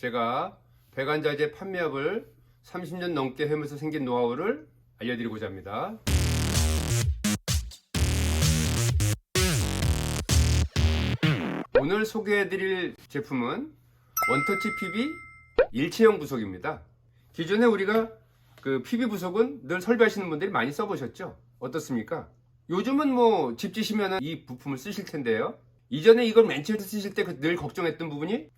제가 배관자재 판매업을 30년 넘게 하면서 생긴 노하우를 알려드리고자 합니다. 오늘 소개해드릴 제품은 원터치 PB 일체형 부속입니다. 기존에 우리가 그 PB 부속은 늘 설비하시는 분들이 많이 써보셨죠? 어떻습니까? 요즘은 뭐 집 지시면은 이 부품을 쓰실 텐데요. 이전에 이걸 맨 처음에 쓰실 때 늘 걱정했던 부분이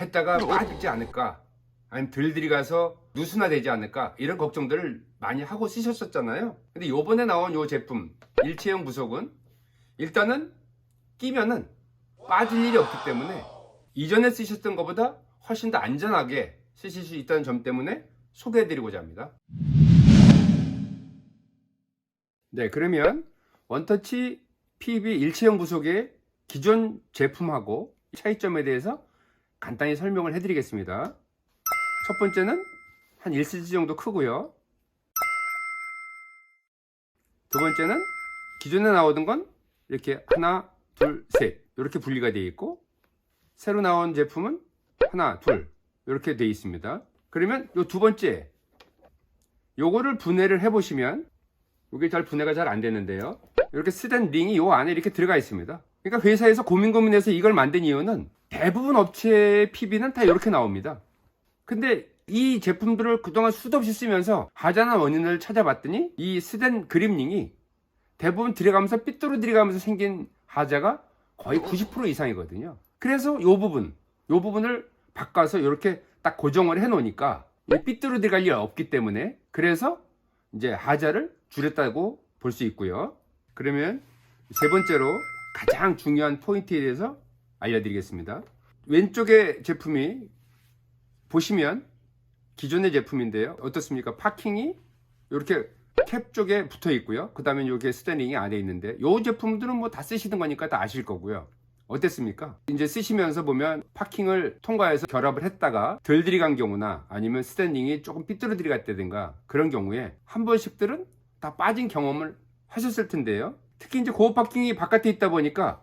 했다가 빠지지 않을까? 아니면 덜 들이 가서 누수나되지 않을까? 이런 걱정들을 많이 하고 쓰셨었잖아요. 근데 요번에 나온 요 제품 일체형 부속은 일단은 끼면은 빠질 일이 없기 때문에 이전에 쓰셨던 것보다 훨씬 더 안전하게 쓰실 수 있다는 점 때문에 소개해드리고자 합니다. 네 그러면 원터치 PB 일체형 부속의 기존 제품하고 차이점에 대해서 간단히 설명을 해드리겠습니다. 첫 번째는 한 1cm 정도 크고요. 두 번째는 기존에 나오던 건 이렇게 하나, 둘, 셋 이렇게 분리가 되어 있고 새로 나온 제품은 하나, 둘 이렇게 되어 있습니다. 그러면 이 두 번째 요거를 분해를 해보시면 이게 잘 분해가 잘 안 되는데요. 이렇게 쓰던 링이 요 안에 이렇게 들어가 있습니다. 그러니까 회사에서 고민 고민해서 이걸 만든 이유는 대부분 업체의 PB는 다 이렇게 나옵니다. 근데 이 제품들을 그동안 수도 없이 쓰면서 하자는 원인을 찾아봤더니 이 쓰던 그립링이 대부분 들어가면서 삐뚤어 들어가면서 생긴 하자가 거의 90% 이상이거든요. 그래서 이 부분, 이 부분을 바꿔서 이렇게 딱 고정을 해 놓으니까 삐뚤어 들어갈 일 없기 때문에 그래서 이제 하자를 줄였다고 볼 수 있고요. 그러면 세 번째로 가장 중요한 포인트에 대해서 알려드리겠습니다. 왼쪽의 제품이 보시면 기존의 제품인데요. 어떻습니까? 파킹이 이렇게 캡 쪽에 붙어 있고요. 그 다음에 이게 스탠딩이 안에 있는데 이 제품들은 뭐 다 쓰시는 거니까 다 아실 거고요. 어땠습니까? 이제 쓰시면서 보면 파킹을 통과해서 결합을 했다가 덜 들이 간 경우나 아니면 스탠딩이 조금 삐뚤어 들이 갔다든가 그런 경우에 한 번씩들은 다 빠진 경험을 하셨을 텐데요. 특히 이제 고급 파킹이 바깥에 있다 보니까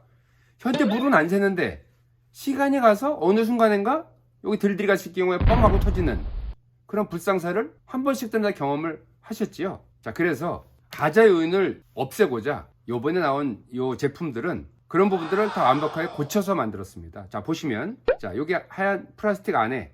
현재 물은 안 새는데 시간이 가서 어느 순간인가 여기 덜 들이 갔을 경우에 뻥 하고 터지는 그런 불상사를 한 번씩든 다 경험을 하셨지요. 자, 그래서 가자 요인을 없애고자 요번에 나온 요 제품들은 그런 부분들을 다 완벽하게 고쳐서 만들었습니다. 자, 보시면 자, 여기 하얀 플라스틱 안에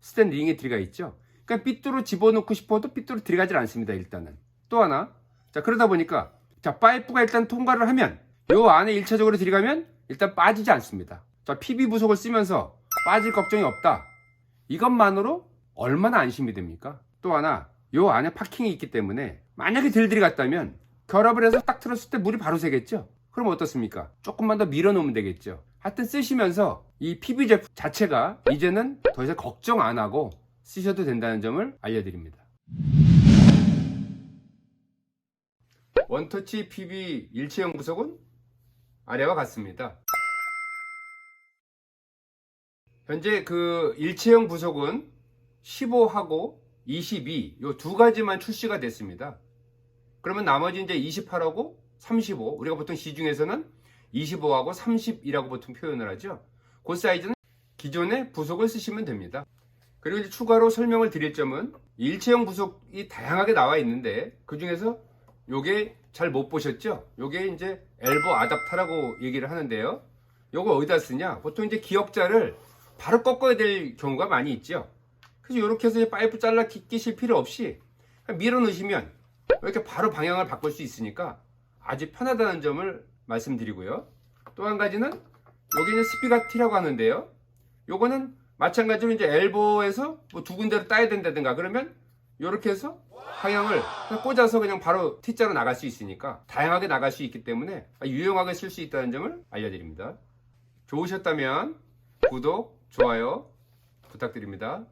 스탠 링이 들어가 있죠. 그러니까 삐뚤어 집어넣고 싶어도 삐뚤어 들어가질 않습니다. 일단은. 또 하나. 자, 그러다 보니까 자, 파이프가 일단 통과를 하면 요 안에 1차적으로 들어가면 일단 빠지지 않습니다. 자, PB 부속을 쓰면서 빠질 걱정이 없다. 이것만으로 얼마나 안심이 됩니까? 또 하나, 요 안에 파킹이 있기 때문에 만약에 들 들어갔다면 결합을 해서 딱 틀었을 때 물이 바로 새겠죠? 그럼 어떻습니까? 조금만 더 밀어 놓으면 되겠죠? 하여튼 쓰시면서 이 PB 제품 자체가 이제는 더 이상 걱정 안 하고 쓰셔도 된다는 점을 알려드립니다. 원터치 PB 일체형 부속은 아래와 같습니다. 현재 그 일체형 부속은 15하고 22, 요 두 가지만 출시가 됐습니다. 그러면 나머지 이제 28하고 35, 우리가 보통 시중에서는 25하고 30이라고 보통 표현을 하죠. 그 사이즈는 기존의 부속을 쓰시면 됩니다. 그리고 이제 추가로 설명을 드릴 점은 일체형 부속이 다양하게 나와 있는데 그 중에서 요게 잘 못 보셨죠? 요게 이제 엘보 아답터라고 얘기를 하는데요. 요거 어디다 쓰냐? 보통 이제 기역자를 바로 꺾어야 될 경우가 많이 있죠. 그래서 이렇게 해서 파이프 잘라 끼- 끼실 필요 없이 밀어 넣으시면 이렇게 바로 방향을 바꿀 수 있으니까 아주 편하다는 점을 말씀드리고요. 또 한 가지는 여기는 스피가 T라고 하는데요. 요거는 마찬가지로 이제 엘보에서 뭐 두 군데로 따야 된다든가 그러면 이렇게 해서 그냥 꽂아서 그냥 바로 T자로 나갈 수 있으니까 다양하게 나갈 수 있기 때문에 유용하게 쓸 수 있다는 점을 알려드립니다. 좋으셨다면 구독, 좋아요 부탁드립니다.